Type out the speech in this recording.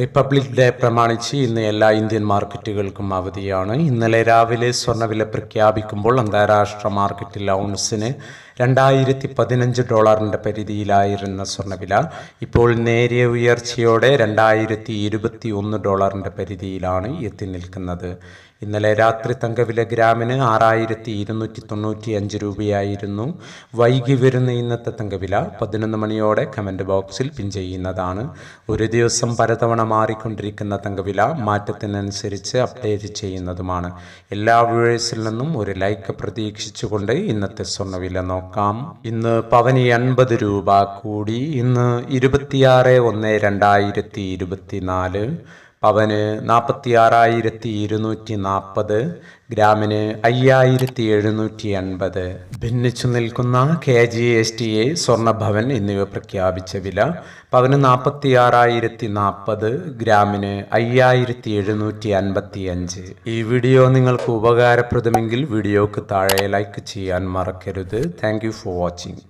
Republic day പ്രമാണിച്ച് ഇന്ന് എല്ലാ ഇന്ത്യൻ മാർക്കറ്റുകൾക്കും അവധിയാണ്. ഇന്നലെ രാവിലെ സ്വർണവില പ്രഖ്യാപിക്കുമ്പോൾ അന്താരാഷ്ട്ര മാർക്കറ്റിൽ ഔൺസിന് രണ്ടായിരത്തി പതിനഞ്ച് ഡോളറിന്റെ പരിധിയിലായിരുന്ന സ്വർണവില ഇപ്പോൾ നേരിയ ഉയർച്ചയോടെ രണ്ടായിരത്തി ഇരുപത്തി ഒന്ന് ഡോളറിന്റെ പരിധിയിലാണ് എത്തി നിൽക്കുന്നത്. ഇന്നലെ രാത്രി തങ്കവില ഗ്രാമിന് ആറായിരത്തി ഇരുന്നൂറ്റി തൊണ്ണൂറ്റി അഞ്ച് രൂപയായിരുന്നു. വൈകി വരുന്ന ഇന്നത്തെ തങ്കവില പതിനൊന്ന് മണിയോടെ കമന്റ് ബോക്സിൽ പിൻ ചെയ്യുന്നതാണ്. ഒരു ദിവസം പലതവണ മാറിക്കൊണ്ടിരിക്കുന്ന തങ്കവില മാറ്റത്തിനനുസരിച്ച് അപ്ഡേറ്റ് ചെയ്യുന്നതുമാണ്. എല്ലാ വ്യൂവേഴ്സിൽ നിന്നും ഒരു ലൈക്ക് പ്രതീക്ഷിച്ചുകൊണ്ട് ഇന്നത്തെ സ്വർണവില നോക്കാം. ഇന്ന് പവന് എൺപത് രൂപ കൂടി. ഇന്ന് ഇരുപത്തിയാറ് ഒന്ന് രണ്ടായിരത്തി ഇരുപത്തിനാല്. പവന് നാൽപ്പത്തി ആറായിരത്തി ഇരുന്നൂറ്റി നാൽപ്പത് ഗ്രാമിന് അയ്യായിരത്തി എഴുന്നൂറ്റി അൻപത് ഭിന്നിച്ചു നിൽക്കുന്ന K G S T A സ്വർണഭവൻ എന്നിവ പ്രഖ്യാപിച്ച വില പവന് നാൽപ്പത്തി ആറായിരത്തി നാൽപ്പത് ഗ്രാമിന് അയ്യായിരത്തി എഴുന്നൂറ്റി അൻപത്തി അഞ്ച് ഈ വീഡിയോ നിങ്ങൾക്ക് ഉപകാരപ്രദമെങ്കിൽ വീഡിയോക്ക് താഴെ ലൈക്ക് ചെയ്യാൻ മറക്കരുത്. Thank for watching.